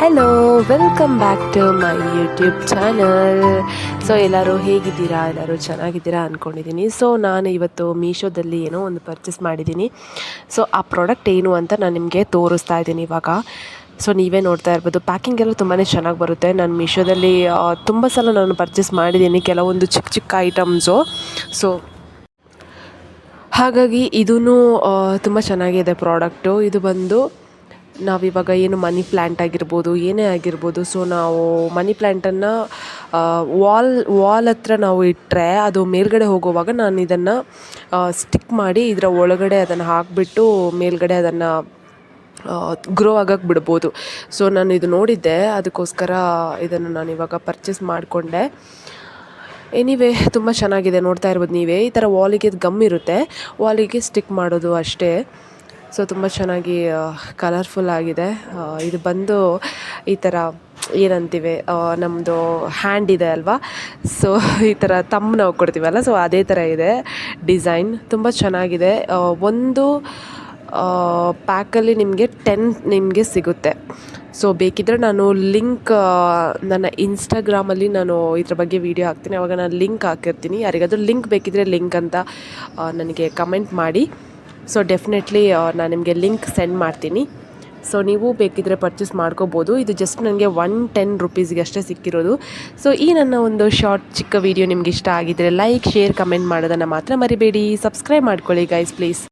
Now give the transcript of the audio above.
Hello welcome back to my YouTube channel so ಎಲ್ಲರೂ ಹೇಗಿದ್ದೀರಾ? ಎಲ್ಲರೂ ಚೆನ್ನಾಗಿದ್ದೀರಾ ಅಂದ್ಕೊಂಡಿದ್ದೀನಿ ಸೊ ನಾನು ಇವತ್ತು ಮೀಶೋದಲ್ಲಿ ಏನೋ ಒಂದು ಪರ್ಚೇಸ್ ಮಾಡಿದ್ದೀನಿ. ಸೊ ಆ ಪ್ರಾಡಕ್ಟ್ ಏನು ಅಂತ ನಾನು ನಿಮಗೆ ತೋರಿಸ್ತಾ ಇದ್ದೀನಿ ಇವಾಗ. ಸೊ ನೀವೇ ನೋಡ್ತಾ ಇರ್ಬೋದು. ಪ್ಯಾಕಿಂಗ್ ಎಲ್ಲ ತುಂಬಾ ಚೆನ್ನಾಗಿ ಬರುತ್ತೆ. ನಾನು ಮೀಶೋದಲ್ಲಿ ತುಂಬ ಸಲ ನಾನು ಪರ್ಚೇಸ್ ಮಾಡಿದ್ದೀನಿ ಕೆಲವೊಂದು ಚಿಕ್ಕ ಚಿಕ್ಕ ಐಟಮ್ಸು ಸೊ ಹಾಗಾಗಿ ಇದೂ ತುಂಬ ಚೆನ್ನಾಗಿದೆ ಪ್ರಾಡಕ್ಟು ಇದು ಬಂದು ನಾವಿವಾಗ ಏನು ಮನಿ ಪ್ಲ್ಯಾಂಟ್ ಆಗಿರ್ಬೋದು, ಏನೇ ಆಗಿರ್ಬೋದು ಸೊ ನಾವು ಮನಿ ಪ್ಲ್ಯಾಂಟನ್ನು ವಾಲ್ ವಾಲ್ ಹತ್ರ ನಾವು ಇಟ್ಟರೆ ಅದು ಮೇಲ್ಗಡೆ ಹೋಗುವಾಗ ನಾನು ಇದನ್ನು ಸ್ಟಿಕ್ ಮಾಡಿ ಇದರ ಒಳಗಡೆ ಅದನ್ನು ಹಾಕಿಬಿಟ್ಟು ಮೇಲ್ಗಡೆ ಅದನ್ನು ಗ್ರೋ ಆಗಕ್ಕೆ ಬಿಡ್ಬೋದು. ಸೊ ನಾನು ಇದು ನೋಡಿದ್ದೆ, ಅದಕ್ಕೋಸ್ಕರ ಇದನ್ನು ನಾನು ಇವಾಗ ಪರ್ಚೇಸ್ ಮಾಡಿಕೊಂಡೆ. ಎನಿವೇ ತುಂಬ ಚೆನ್ನಾಗಿದೆ, ನೋಡ್ತಾ ಇರ್ಬೋದು ನೀವೇ. ಈ ಥರ ವಾಲಿಗೆ ಗಮ್ ಇರುತ್ತೆ. ವಾಲಿಗೆ ಸ್ಟಿಕ್ ಮಾಡೋದು ಅಷ್ಟೇ. ಸೊ ತುಂಬ ಚೆನ್ನಾಗಿ ಕಲರ್ಫುಲ್ ಆಗಿದೆ. ಇದು ಬಂದು ಈ ಥರ ಏನಂತೀವಿ ನಮ್ಮದು ಹ್ಯಾಂಡ್ ಇದೆ ಅಲ್ವಾ? ಸೊ ಈ ಥರ ತಮ್ಮ ನಾವು ಕೊಡ್ತೀವಲ್ಲ? ಸೊ ಅದೇ ಥರ ಇದೆ ಡಿಸೈನ್ ತುಂಬ ಚೆನ್ನಾಗಿದೆ. ಒಂದು ಪ್ಯಾಕಲ್ಲಿ ನಿಮಗೆ ಟೆನ್ ನಿಮಗೆ ಸಿಗುತ್ತೆ. ಸೊ ಬೇಕಿದ್ದರೆ ನಾನು ಲಿಂಕ್ ನನ್ನ ಇನ್ಸ್ಟಾಗ್ರಾಮಲ್ಲಿ ನಾನು ಇದ್ರ ಬಗ್ಗೆ ವೀಡಿಯೋ ಹಾಕ್ತೀನಿ. ಅವಾಗ ನಾನು ಲಿಂಕ್ ಹಾಕಿರ್ತೀನಿ. ಯಾರಿಗಾದರೂ ಲಿಂಕ್ ಬೇಕಿದ್ದರೆ ಲಿಂಕ್ ಅಂತ ನನಗೆ ಕಮೆಂಟ್ ಮಾಡಿ. ಸೊ ಡೆಫಿನೆಟ್ಲಿ ನಾನು ನಿಮಗೆ ಲಿಂಕ್ ಸೆಂಡ್ ಮಾಡ್ತೀನಿ. ಸೊ ನೀವು ಬೇಕಿದ್ದರೆ ಪರ್ಚೇಸ್ ಮಾಡ್ಕೋಬೋದು. ಇದು ಜಸ್ಟ್ ನನಗೆ ಒನ್ ಟೆನ್ ರುಪೀಸ್ಗೆ ಅಷ್ಟೇ ಸಿಕ್ಕಿರೋದು. ಸೊ ಈ ನನ್ನ ಒಂದು ಶಾರ್ಟ್ ಚಿಕ್ಕ ವೀಡಿಯೋ ನಿಮ್ಗೆ ಇಷ್ಟ ಆಗಿದ್ದರೆ ಲೈಕ್ ಶೇರ್ ಕಮೆಂಟ್ ಮಾಡೋದನ್ನು ಮಾತ್ರ ಮರಿಬೇಡಿ. ಸಬ್ಸ್ಕ್ರೈಬ್ ಮಾಡ್ಕೊಳ್ಳಿ ಗೈಸ್ ಪ್ಲೀಸ್